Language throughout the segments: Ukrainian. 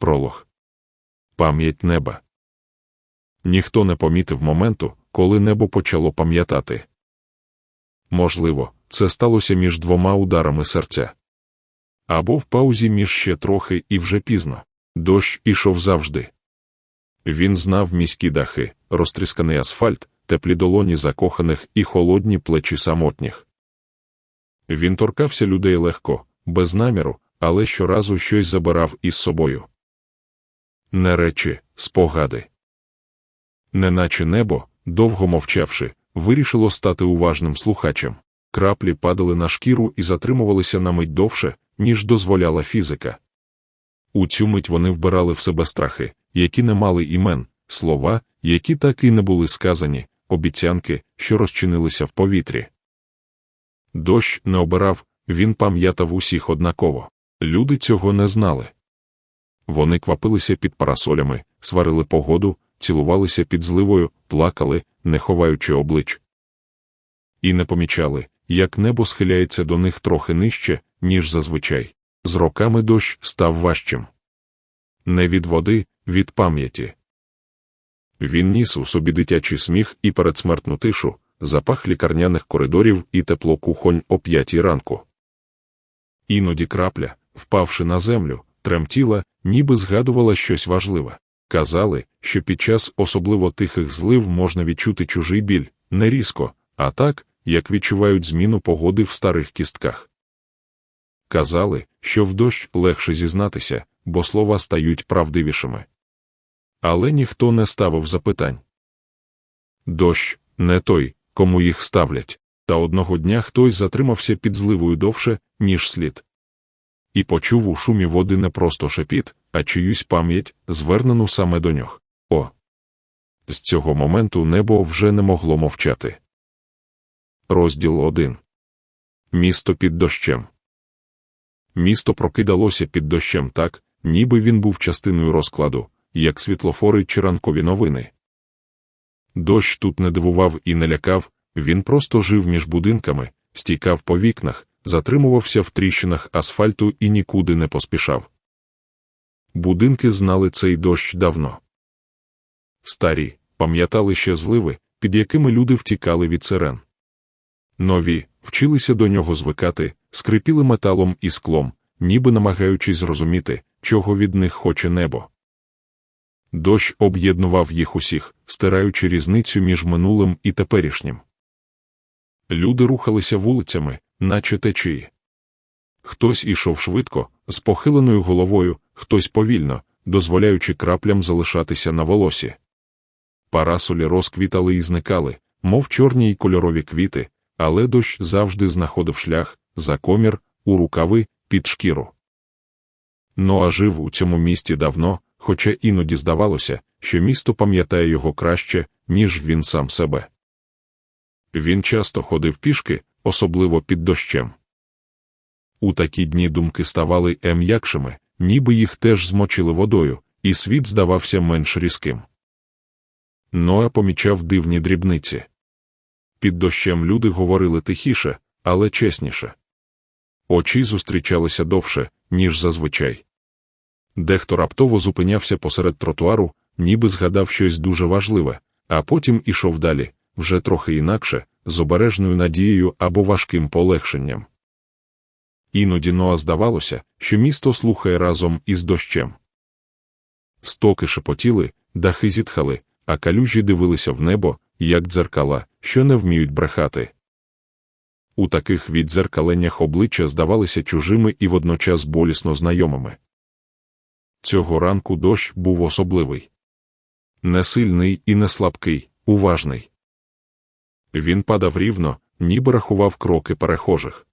Пролог. Пам'ять неба. Ніхто не помітив моменту, коли небо почало пам'ятати. Можливо, це сталося між двома ударами серця. Або в паузі між ще трохи і вже пізно. Дощ ішов завжди. Він знав міські дахи, розтрісканий асфальт, теплі долоні закоханих і холодні плечі самотніх. Він торкався людей легко, без наміру, але щоразу щось забирав із собою. Не речі, спогади. Неначе небо, довго мовчавши, вирішило стати уважним слухачем. Краплі падали на шкіру і затримувалися на мить довше, ніж дозволяла фізика. У цю мить вони вбирали в себе страхи, які не мали імен, слова, які так і не були сказані, обіцянки, що розчинилися в повітрі. Дощ не обирав, він пам'ятав усіх однаково. Люди цього не знали. Вони квапилися під парасолями, сварили погоду, цілувалися під зливою, плакали, не ховаючи облич. І не помічали, як небо схиляється до них трохи нижче, ніж зазвичай. З роками дощ став важчим. Не від води, від пам'яті. Він ніс у собі дитячий сміх і передсмертну тишу, запах лікарняних коридорів і тепло кухонь о п'ятій ранку. Іноді крапля, впавши на землю, тремтіла, ніби згадувала щось важливе. Казали, що під час особливо тихих злив можна відчути чужий біль, не різко, а так, як відчувають зміну погоди в старих кістках. Казали, що в дощ легше зізнатися, бо слова стають правдивішими. Але ніхто не ставив запитань. Дощ не той, кому їх ставлять, та одного дня хтось затримався під зливою довше, ніж слід. І почув у шумі води не просто шепіт, а чиюсь пам'ять, звернену саме до нього. О! З цього моменту небо вже не могло мовчати. Розділ 1. Місто під дощем. Місто прокидалося під дощем так, ніби він був частиною розкладу, як світлофори чи ранкові новини. Дощ тут не дивував і не лякав, він просто жив між будинками, стікав по вікнах, затримувався в тріщинах асфальту і нікуди не поспішав. Будинки знали цей дощ давно. Старі, пам'ятали ще зливи, під якими люди втікали від сирен. Нові вчилися до нього звикати, скрипіли металом і склом, ніби намагаючись зрозуміти, чого від них хоче небо. Дощ об'єднував їх усіх, стираючи різницю між минулим і теперішнім. Люди рухалися вулицями, наче течії. Хтось ішов швидко, з похиленою головою, хтось повільно, дозволяючи краплям залишатися на волосі. Парасолі розквітали і зникали, мов чорні й кольорові квіти, але дощ завжди знаходив шлях, за комір, у рукави, під шкіру. Ноа жив у цьому місті давно, хоча іноді здавалося, що місто пам'ятає його краще, ніж він сам себе. Він часто ходив пішки, особливо під дощем. У такі дні думки ставали ем'якшими, ніби їх теж змочили водою, і світ здавався менш різким. Ноа помічав дивні дрібниці. Під дощем люди говорили тихіше, але чесніше. Очі зустрічалися довше, ніж зазвичай. Дехто раптово зупинявся посеред тротуару, ніби згадав щось дуже важливе, а потім ішов далі, вже трохи інакше, з обережною надією або важким полегшенням. Іноді Ноа здавалося, що місто слухає разом із дощем. Стоки шепотіли, дахи зітхали, а калюжі дивилися в небо, як дзеркала, що не вміють брехати. У таких віддзеркаленнях обличчя здавалися чужими і водночас болісно знайомими. Цього ранку дощ був особливий. Не сильний і не слабкий, уважний. Він падав рівно, ніби рахував кроки перехожих.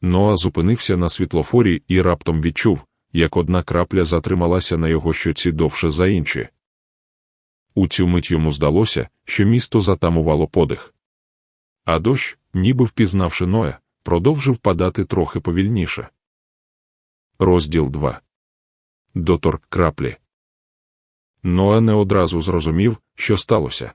Ноа зупинився на світлофорі і раптом відчув, як одна крапля затрималася на його щоці довше за інші. У цю мить йому здалося, що місто затамувало подих. А дощ, ніби впізнавши Ноя, продовжив падати трохи повільніше. Розділ 2 Доторк краплі. Ноа не одразу зрозумів, що сталося.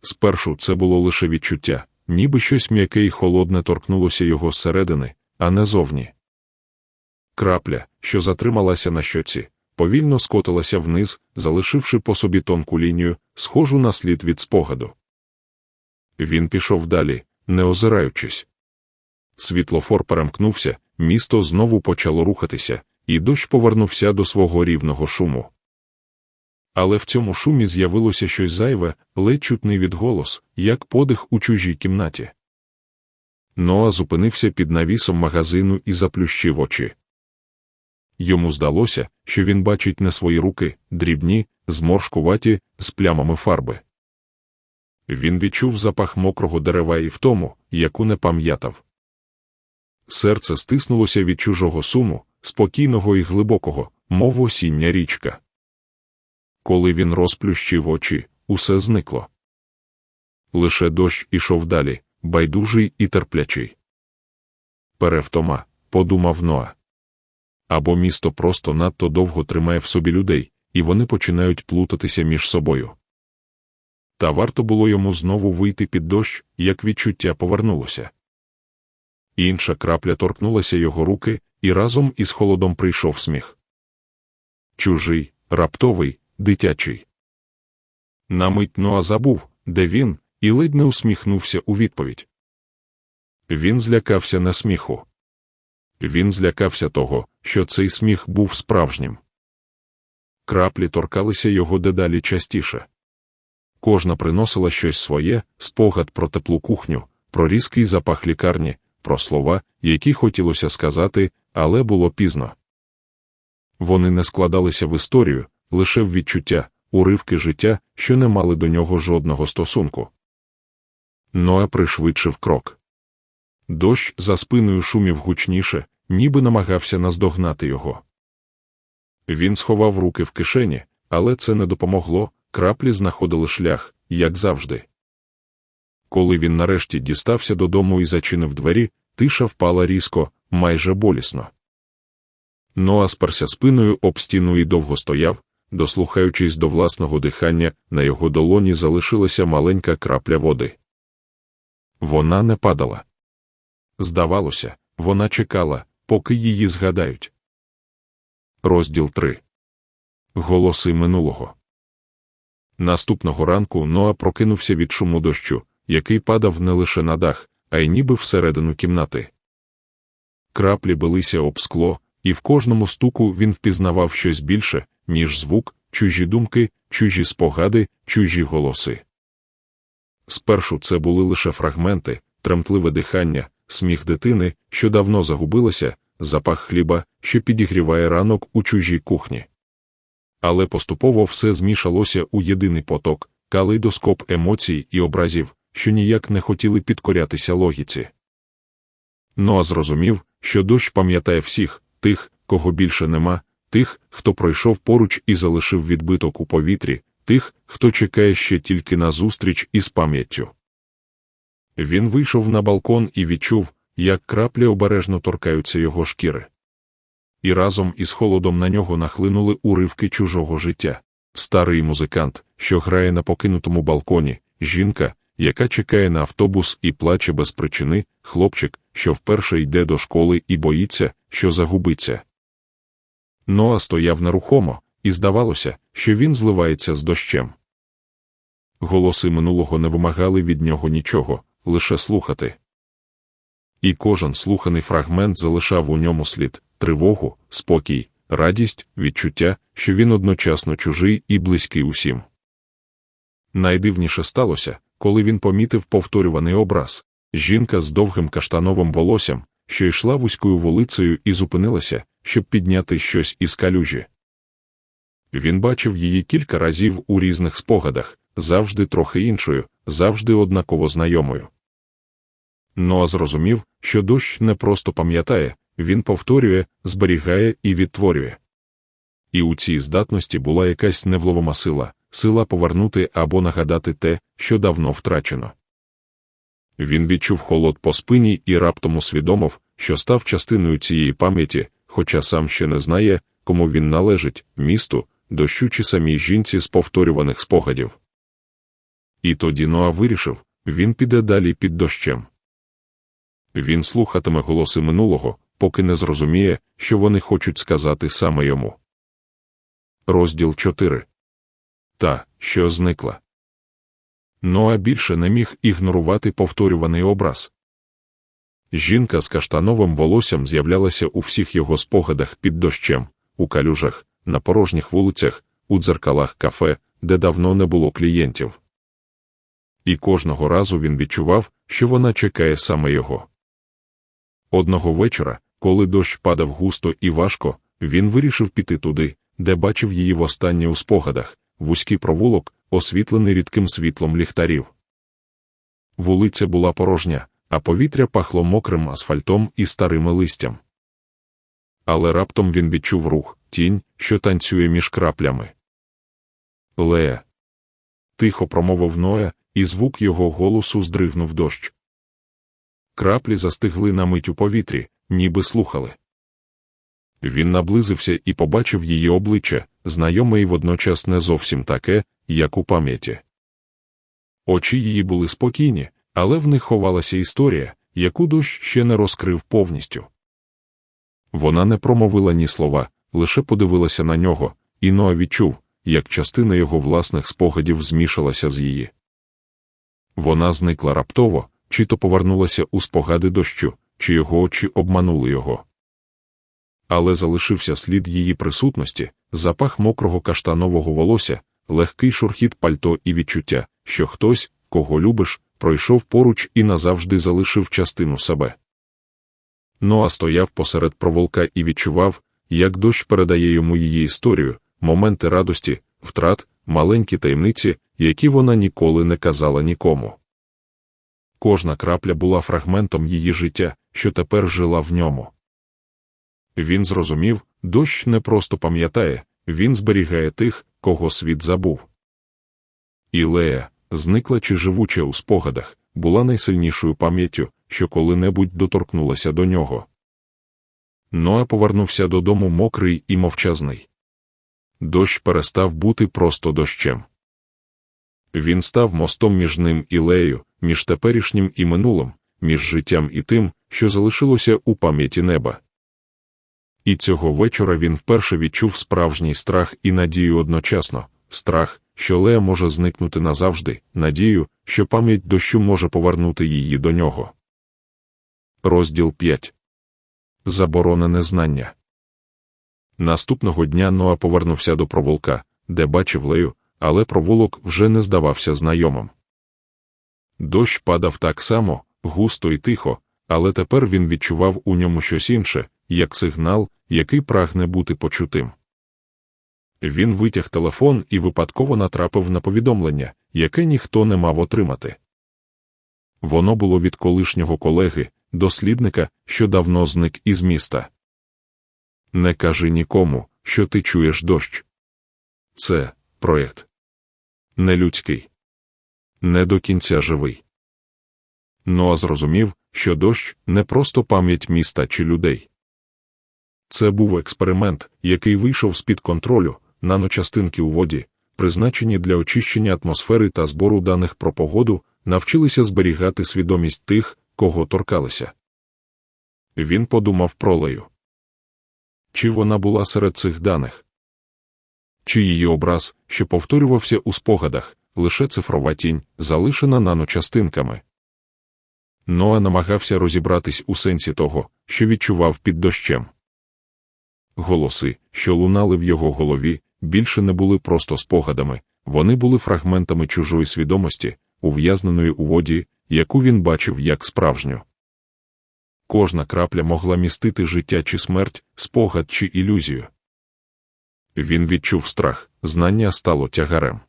Спершу це було лише відчуття, ніби щось м'яке і холодне торкнулося його зсередини, а не зовні. Крапля, що затрималася на щоці, повільно скотилася вниз, залишивши по собі тонку лінію, схожу на слід від спогаду. Він пішов далі, не озираючись. Світлофор перемкнувся, місто знову почало рухатися, і дощ повернувся до свого рівного шуму. Але в цьому шумі з'явилося щось зайве, ледь чутний відголос, як подих у чужій кімнаті. Ноа зупинився під навісом магазину і заплющив очі. Йому здалося, що він бачить не свої руки, дрібні, зморшкуваті, з плямами фарби. Він відчув запах мокрого дерева і втому, яку не пам'ятав. Серце стиснулося від чужого суму, спокійного і глибокого, мов осіння річка. Коли він розплющив очі, усе зникло. Лише дощ ішов далі, байдужий і терплячий. Перевтома, подумав Ноа. Або місто просто надто довго тримає в собі людей, і вони починають плутатися між собою. Та варто було йому знову вийти під дощ, як відчуття повернулося. Інша крапля торкнулася його руки, і разом із холодом прийшов сміх. Чужий, раптовий, дитячий. На мить Ноа забув, де він, і ледь не усміхнувся у відповідь. Він злякався не сміху. Він злякався того, що цей сміх був справжнім. Краплі торкалися його дедалі частіше. Кожна приносила щось своє, спогад про теплу кухню, про різкий запах лікарні, про слова, які хотілося сказати, але було пізно. Вони не складалися в історію, лише в відчуття, уривки життя, що не мали до нього жодного стосунку. Ноа пришвидшив крок. Дощ за спиною шумів гучніше, ніби намагався наздогнати його. Він сховав руки в кишені, але це не допомогло, краплі знаходили шлях, як завжди. Коли він нарешті дістався додому і зачинив двері, тиша впала різко, майже болісно. Ноа сперся спиною об стіну і довго стояв, дослухаючись до власного дихання, на його долоні залишилася маленька крапля води. Вона не падала. Здавалося, вона чекала, поки її згадають. Розділ 3. Голоси минулого. Наступного ранку Ноа прокинувся від шуму дощу, який падав не лише на дах, а й ніби всередину кімнати. Краплі билися об скло, і в кожному стуку він впізнавав щось більше, ніж звук, чужі думки, чужі спогади, чужі голоси. Спершу це були лише фрагменти, тремтливе дихання, сміх дитини, що давно загубилася, запах хліба, що підігріває ранок у чужій кухні. Але поступово все змішалося у єдиний поток, калейдоскоп емоцій і образів, що ніяк не хотіли підкорятися логіці. Ноа зрозумів, що дощ пам'ятає всіх, тих, кого більше нема, тих, хто пройшов поруч і залишив відбиток у повітрі, тих, хто чекає ще тільки на зустріч із пам'яттю. Він вийшов на балкон і відчув, як краплі обережно торкаються його шкіри. І разом із холодом на нього нахлинули уривки чужого життя. Старий музикант, що грає на покинутому балконі, жінка, яка чекає на автобус і плаче без причини, хлопчик, що вперше йде до школи і боїться, що загубиться. Ноа стояв нерухомо, і здавалося, що він зливається з дощем. Голоси минулого не вимагали від нього нічого, лише слухати. І кожен слуханий фрагмент залишав у ньому слід, тривогу, спокій, радість, відчуття, що він одночасно чужий і близький усім. Найдивніше сталося, коли він помітив повторюваний образ жінка з довгим каштановим волоссям, що йшла вузькою вулицею і зупинилася, щоб підняти щось із калюжі. Він бачив її кілька разів у різних спогадах, завжди трохи іншою, завжди однаково знайомою. Ноа зрозумів, що дощ не просто пам'ятає, він повторює, зберігає і відтворює. І у цій здатності була якась невловима сила, сила повернути або нагадати те, що давно втрачено. Він відчув холод по спині і раптом усвідомив, що став частиною цієї пам'яті, хоча сам ще не знає, кому він належить, місту, дощу чи самій жінці з повторюваних спогадів. І тоді Ноа вирішив, він піде далі під дощем. Він слухатиме голоси минулого, поки не зрозуміє, що вони хочуть сказати саме йому. Розділ 4. Та, що зникла. Ноа більше не міг ігнорувати повторюваний образ. Жінка з каштановим волоссям з'являлася у всіх його спогадах під дощем, у калюжах, на порожніх вулицях, у дзеркалах кафе, де давно не було клієнтів. І кожного разу він відчував, що вона чекає саме його. Одного вечора, коли дощ падав густо і важко, він вирішив піти туди, де бачив її востаннє у спогадах, вузький провулок, освітлений рідким світлом ліхтарів. Вулиця була порожня, а повітря пахло мокрим асфальтом і старими листям. Але раптом він відчув рух, тінь, що танцює між краплями. Лея. Тихо промовив Ноя, і звук його голосу здригнув дощ. Краплі застигли на мить у повітрі, ніби слухали. Він наблизився і побачив її обличчя, знайоме і водночас не зовсім таке, як у пам'яті. Очі її були спокійні, але в них ховалася історія, яку дощ ще не розкрив повністю. Вона не промовила ні слова, лише подивилася на нього, і Ноа відчув, як частина його власних спогадів змішалася з її. Вона зникла раптово, чи то повернулася у спогади дощу, чи його очі обманули його. Але залишився слід її присутності, запах мокрого каштанового волосся, легкий шурхіт пальто і відчуття, що хтось, кого любиш, пройшов поруч і назавжди залишив частину себе. Ноа стояв посеред проволока і відчував, як дощ передає йому її історію, моменти радості, втрат, маленькі таємниці, які вона ніколи не казала нікому. Кожна крапля була фрагментом її життя, що тепер жила в ньому. Він зрозумів, дощ не просто пам'ятає, він зберігає тих, кого світ забув. І Лея, зникла чи живуча у спогадах, була найсильнішою пам'яттю, що коли-небудь доторкнулася до нього. Ноа повернувся додому мокрий і мовчазний. Дощ перестав бути просто дощем. Він став мостом між ним і Лею, між теперішнім і минулим, між життям і тим, що залишилося у пам'яті неба. І цього вечора він вперше відчув справжній страх і надію одночасно страх, що Лея може зникнути назавжди, надію, що пам'ять дощу може повернути її до нього. Розділ 5. Заборонене знання. Наступного дня Ноа повернувся до провулка, де бачив Лею, але провулок вже не здавався знайомим. Дощ падав так само, густо і тихо, але тепер він відчував у ньому щось інше, як сигнал, який прагне бути почутим. Він витяг телефон і випадково натрапив на повідомлення, яке ніхто не мав отримати. Воно було від колишнього колеги, дослідника, що давно зник із міста. Не кажи нікому, що ти чуєш дощ. Це проєкт. Нелюдський. Не до кінця живий. Ноа зрозумів, що дощ не просто пам'ять міста чи людей. Це був експеримент, який вийшов з-під контролю, наночастинки у воді, призначені для очищення атмосфери та збору даних про погоду, навчилися зберігати свідомість тих, кого торкалися. Він подумав про Лею. Чи вона була серед цих даних? Чи її образ, що повторювався у спогадах, лише цифрова тінь, залишена наночастинками? Ноа намагався розібратись у сенсі того, що відчував під дощем. Голоси, що лунали в його голові, більше не були просто спогадами, вони були фрагментами чужої свідомості, ув'язненої у воді, яку він бачив як справжню. Кожна крапля могла містити життя чи смерть, спогад чи ілюзію. Він відчув страх, знання стало тягарем.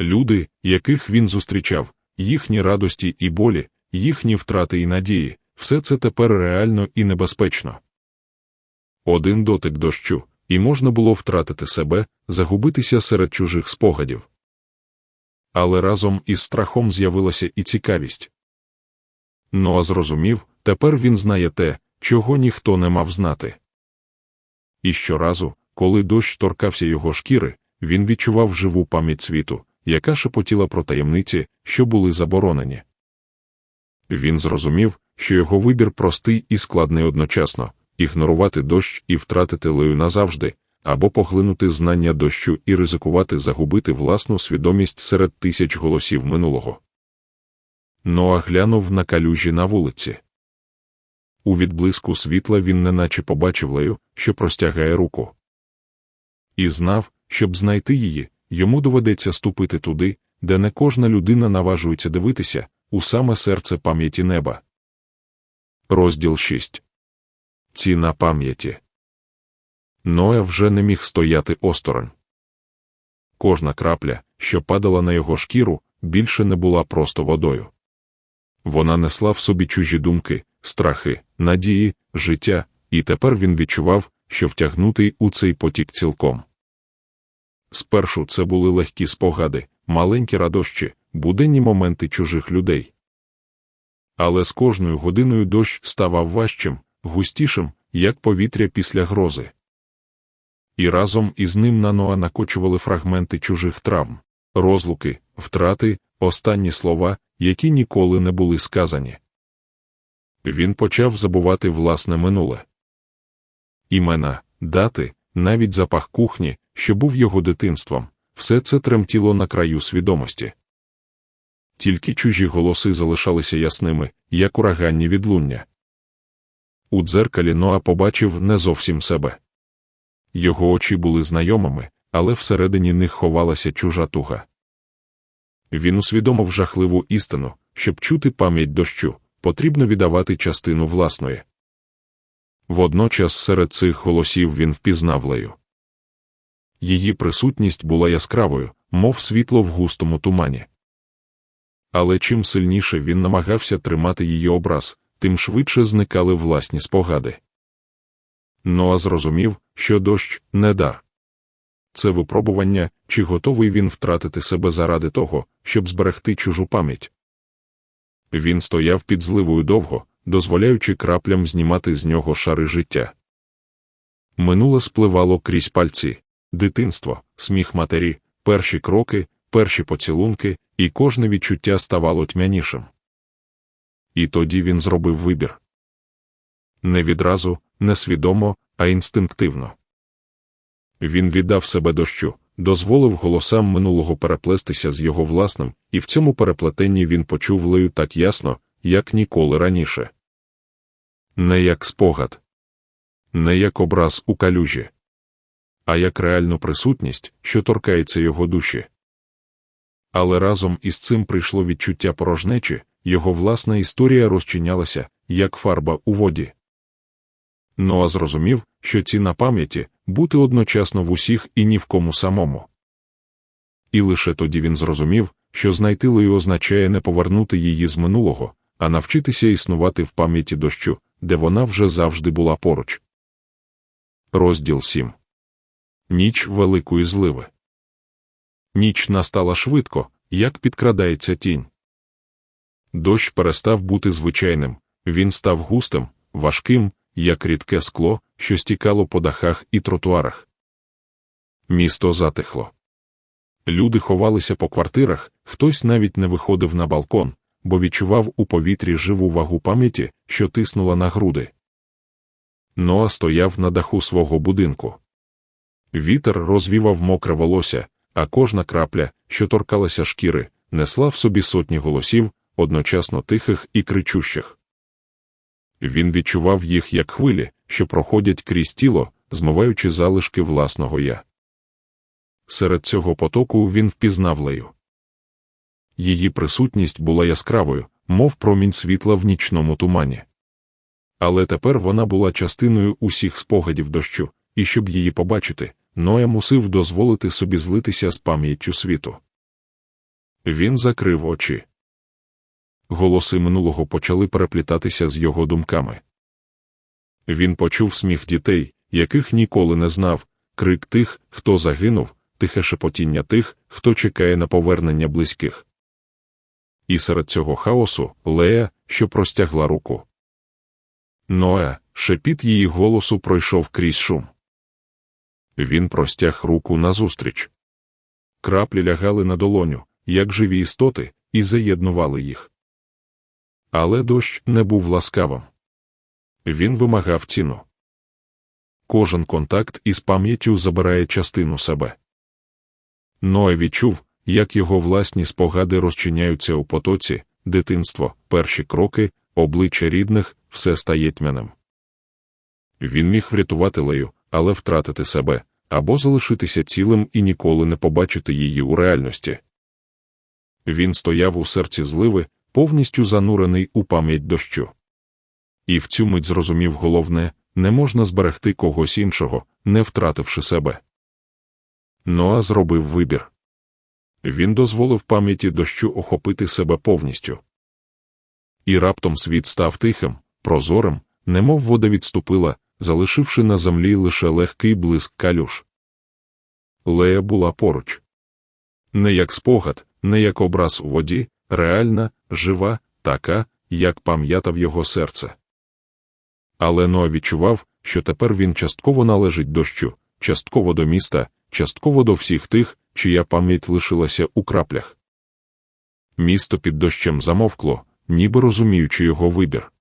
Люди, яких він зустрічав, їхні радості і болі, їхні втрати і надії, все це тепер реально і небезпечно. Один дотик дощу, і можна було втратити себе, загубитися серед чужих спогадів. Але разом із страхом з'явилася і цікавість. Ноа зрозумів, тепер він знає те, чого ніхто не мав знати. І щоразу, коли дощ торкався його шкіри, він відчував живу пам'ять світу, яка шепотіла про таємниці, що були заборонені. Він зрозумів, що його вибір простий і складний одночасно ігнорувати дощ і втратити Лею назавжди, або поглинути знання дощу і ризикувати загубити власну свідомість серед тисяч голосів минулого. Ноа глянув на калюжі на вулиці. У відблиску світла він неначе побачив лею, що простягає руку. І знав, щоб знайти її, йому доведеться ступити туди, де не кожна людина наважується дивитися, у саме серце пам'яті неба. Розділ 6. Ціна пам'яті. Ноя вже не міг стояти осторонь. Кожна крапля, що падала на його шкіру, більше не була просто водою. Вона несла в собі чужі думки, страхи, надії, життя, і тепер він відчував, що втягнутий у цей потік цілком. Спершу це були легкі спогади, маленькі радощі, буденні моменти чужих людей. Але з кожною годиною дощ ставав важчим, густішим, як повітря після грози. І разом із ним на Ноа накочували фрагменти чужих травм, розлуки, втрати, останні слова, які ніколи не були сказані. Він почав забувати власне минуле. Імена, дати, навіть запах кухні, що був його дитинством, все це тремтіло на краю свідомості. Тільки чужі голоси залишалися ясними, як ураганні відлуння. У дзеркалі Ноа побачив не зовсім себе. Його очі були знайомими, але всередині них ховалася чужа туга. Він усвідомив жахливу істину, щоб чути пам'ять дощу, потрібно віддавати частину власної. Водночас серед цих голосів він впізнав Лею. Її присутність була яскравою, мов світло в густому тумані. Але чим сильніше він намагався тримати її образ, тим швидше зникали власні спогади. Ноа зрозумів, що дощ не дар. Це випробування, чи готовий він втратити себе заради того, щоб зберегти чужу пам'ять. Він стояв під зливою довго, дозволяючи краплям знімати з нього шари життя. Минуле спливало крізь пальці дитинство, сміх матері, перші кроки, перші поцілунки, і кожне відчуття ставало тьмянішим. І тоді він зробив вибір не відразу, не свідомо, а інстинктивно. Він віддав себе дощу, дозволив голосам минулого переплестися з його власним, і в цьому переплетенні він почув лею так ясно, як ніколи раніше. Не як спогад, не як образ у калюжі, а як реальну присутність, що торкається його душі. Але разом із цим прийшло відчуття порожнечі, його власна історія розчинялася, як фарба у воді. Ноа зрозумів, що ціна пам'яті бути одночасно в усіх і ні в кому самому. І лише тоді він зрозумів, що знайти Лею означає не повернути її з минулого, а навчитися існувати в пам'яті дощу, де вона вже завжди була поруч. Розділ 7. Ніч великої зливи. Ніч настала швидко, як підкрадається тінь. Дощ перестав бути звичайним, він став густим, важким, як рідке скло, що стікало по дахах і тротуарах. Місто затихло. Люди ховалися по квартирах, хтось навіть не виходив на балкон, бо відчував у повітрі живу вагу пам'яті, що тиснула на груди. Ноа стояв на даху свого будинку. Вітер розвівав мокре волосся, а кожна крапля, що торкалася шкіри, несла в собі сотні голосів, одночасно тихих і кричущих. Він відчував їх як хвилі, що проходять крізь тіло, змиваючи залишки власного я. Серед цього потоку він впізнав лею. Її присутність була яскравою, мов промінь світла в нічному тумані. Але тепер вона була частиною усіх спогадів дощу, і щоб її побачити, Ноя мусив дозволити собі злитися з пам'яттю світу. Він закрив очі голоси минулого почали переплітатися з його думками. Він почув сміх дітей, яких ніколи не знав, крик тих, хто загинув, тихе шепотіння тих, хто чекає на повернення близьких. І серед цього хаосу Лея, що простягла руку. Ноя, шепіт її голосу пройшов крізь шум. Він простяг руку назустріч. Краплі лягали на долоню, як живі істоти, і заєднували їх. Але дощ не був ласкавим. Він вимагав ціну. кожен контакт із пам'яттю забирає частину себе. Ноа відчув, як його власні спогади розчиняються у потоці, дитинство, перші кроки, обличчя рідних, все стає тьмяним. Він міг врятувати Лею, але втратити себе або залишитися цілим і ніколи не побачити її у реальності. Він стояв у серці зливи, повністю занурений у пам'ять дощу. І в цю мить зрозумів головне не можна зберегти когось іншого, не втративши себе. Ноа зробив вибір. Він дозволив пам'яті дощу охопити себе повністю. І раптом світ став тихим, прозорим, немов вода відступила, залишивши на землі лише легкий блиск калюш. Лея була поруч. Не як спогад, не як образ у воді, реальна, жива, така, як пам'ятав його серце. Але Ноа відчував, що тепер він частково належить дощу, частково до міста, частково до всіх тих, чия пам'ять лишилася у краплях. Місто під дощем замовкло, ніби розуміючи його вибір.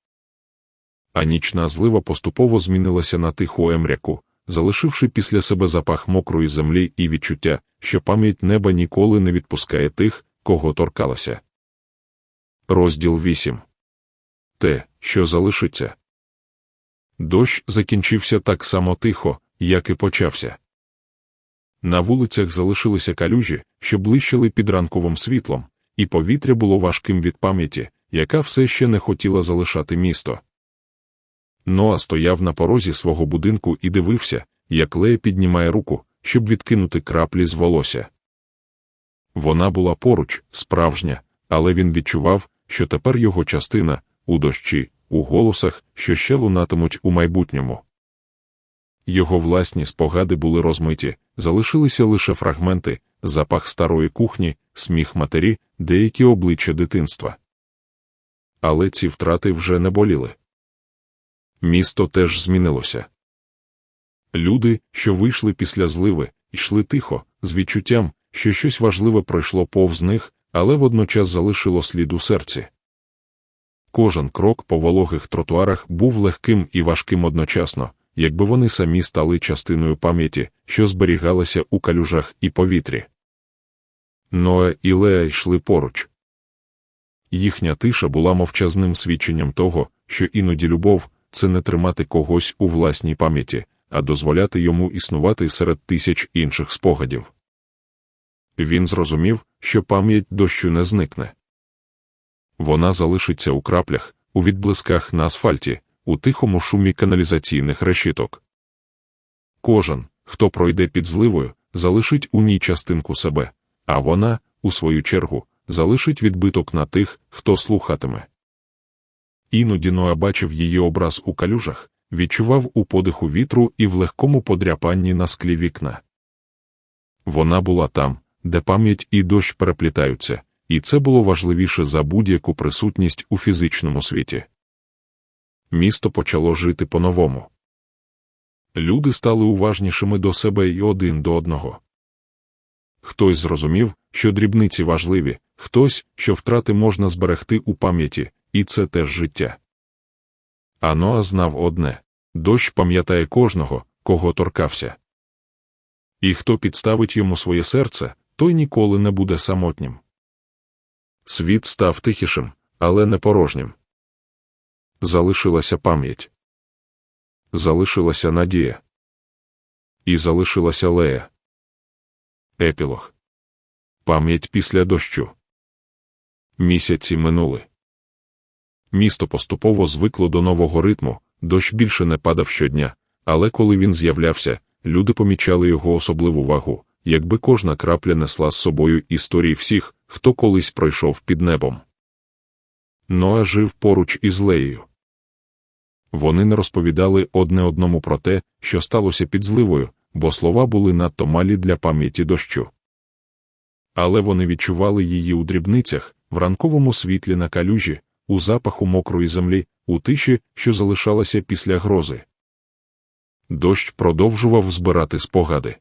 А нічна злива поступово змінилася на тиху емряку, залишивши після себе запах мокрої землі і відчуття, що пам'ять неба ніколи не відпускає тих, кого торкалася. Розділ 8. Те, що залишиться. Дощ закінчився так само тихо, як і почався. На вулицях залишилися калюжі, що блищили під ранковим світлом, і повітря було важким від пам'яті, яка все ще не хотіла залишати місто. Ноа стояв на порозі свого будинку і дивився, як Лея піднімає руку, щоб відкинути краплі з волосся. Вона була поруч, справжня, але він відчував, що тепер його частина у дощі, у голосах, що ще лунатимуть у майбутньому. Його власні спогади були розмиті, залишилися лише фрагменти, запах старої кухні, сміх матері, деякі обличчя дитинства. Але ці втрати вже не боліли. Місто теж змінилося. Люди, що вийшли після зливи, йшли тихо, з відчуттям, що щось важливе пройшло повз них, але водночас залишило слід у серці. Кожен крок по вологих тротуарах був легким і важким одночасно, якби вони самі стали частиною пам'яті, що зберігалася у калюжах і повітрі. Ноа і Леа йшли поруч. Їхня тиша була мовчазним свідченням того, що іноді любов це не тримати когось у власній пам'яті, а дозволяти йому існувати серед тисяч інших спогадів. Він зрозумів, що пам'ять дощу не зникне. Вона залишиться у краплях, у відблисках на асфальті, у тихому шумі каналізаційних решіток. Кожен, хто пройде під зливою, залишить у ній частинку себе, а вона, у свою чергу, залишить відбиток на тих, хто слухатиме. Іноді Ноа бачив її образ у калюжах, відчував у подиху вітру і в легкому подряпанні на склі вікна. Вона була там, де пам'ять і дощ переплітаються, і це було важливіше за будь-яку присутність у фізичному світі. Місто почало жити по-новому. Люди стали уважнішими до себе і один до одного. Хтось зрозумів, що дрібниці важливі, хтось, що втрати можна зберегти у пам'яті, і це теж життя. А Ноа знав одне дощ пам'ятає кожного, кого торкався. І хто підставить йому своє серце, той ніколи не буде самотнім. Світ став тихішим, але не порожнім. Залишилася пам'ять. Залишилася надія. І залишилася Лея. Епілог. Пам'ять після дощу. Місяці минули. Місто поступово звикло до нового ритму, дощ більше не падав щодня, але коли він з'являвся, люди помічали його особливу вагу, якби кожна крапля несла з собою історії всіх, хто колись пройшов під небом. Ноа жив поруч із Леєю. Вони не розповідали одне одному про те, що сталося під зливою, бо слова були надто малі для пам'яті дощу. Але вони відчували її у дрібницях, в ранковому світлі на калюжі, у запаху мокрої землі, у тиші, що залишалася після грози. Дощ продовжував збирати спогади.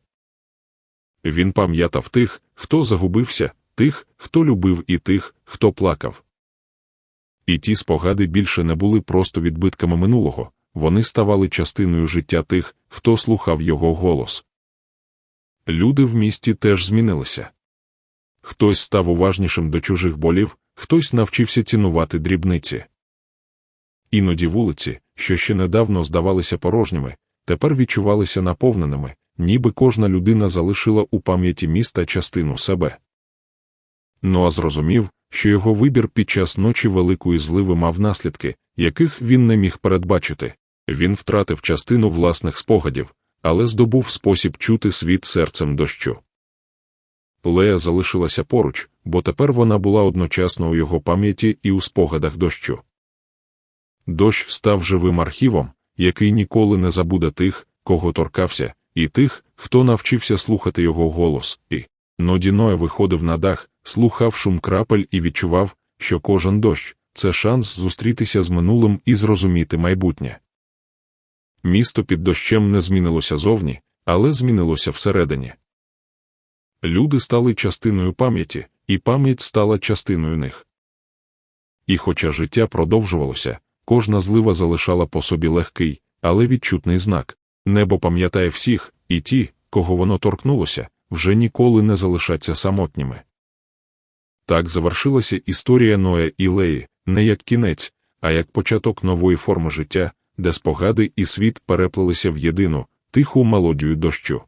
Він пам'ятав тих, хто загубився, тих, хто любив, і тих, хто плакав. І ті спогади більше не були просто відбитками минулого, вони ставали частиною життя тих, хто слухав його голос. Люди в місті теж змінилися. Хтось став уважнішим до чужих болів, хтось навчився цінувати дрібниці. Іноді вулиці, що ще недавно здавалися порожніми, тепер відчувалися наповненими, ніби кожна людина залишила у пам'яті міста частину себе. Ноа зрозумів, що його вибір під час ночі великої зливи мав наслідки, яких він не міг передбачити. Він втратив частину власних спогадів, але здобув спосіб чути світ серцем дощу. Лея залишилася поруч, бо тепер вона була одночасно у його пам'яті і у спогадах дощу. Дощ став живим архівом, який ніколи не забуде тих, кого торкався, і тих, хто навчився слухати його голос, і Нодіноя виходив на дах, слухав шум крапель і відчував, що кожен дощ це шанс зустрітися з минулим і зрозуміти майбутнє. Місто під дощем не змінилося зовні, але змінилося всередині. Люди стали частиною пам'яті, і пам'ять стала частиною них. І хоча життя продовжувалося, кожна злива залишала по собі легкий, але відчутний знак небо пам'ятає всіх, і ті, кого воно торкнулося, вже ніколи не залишаться самотніми. Так завершилася історія Ноя і Леї, не як кінець, а як початок нової форми життя, де спогади і світ переплелися в єдину, тиху мелодію дощу.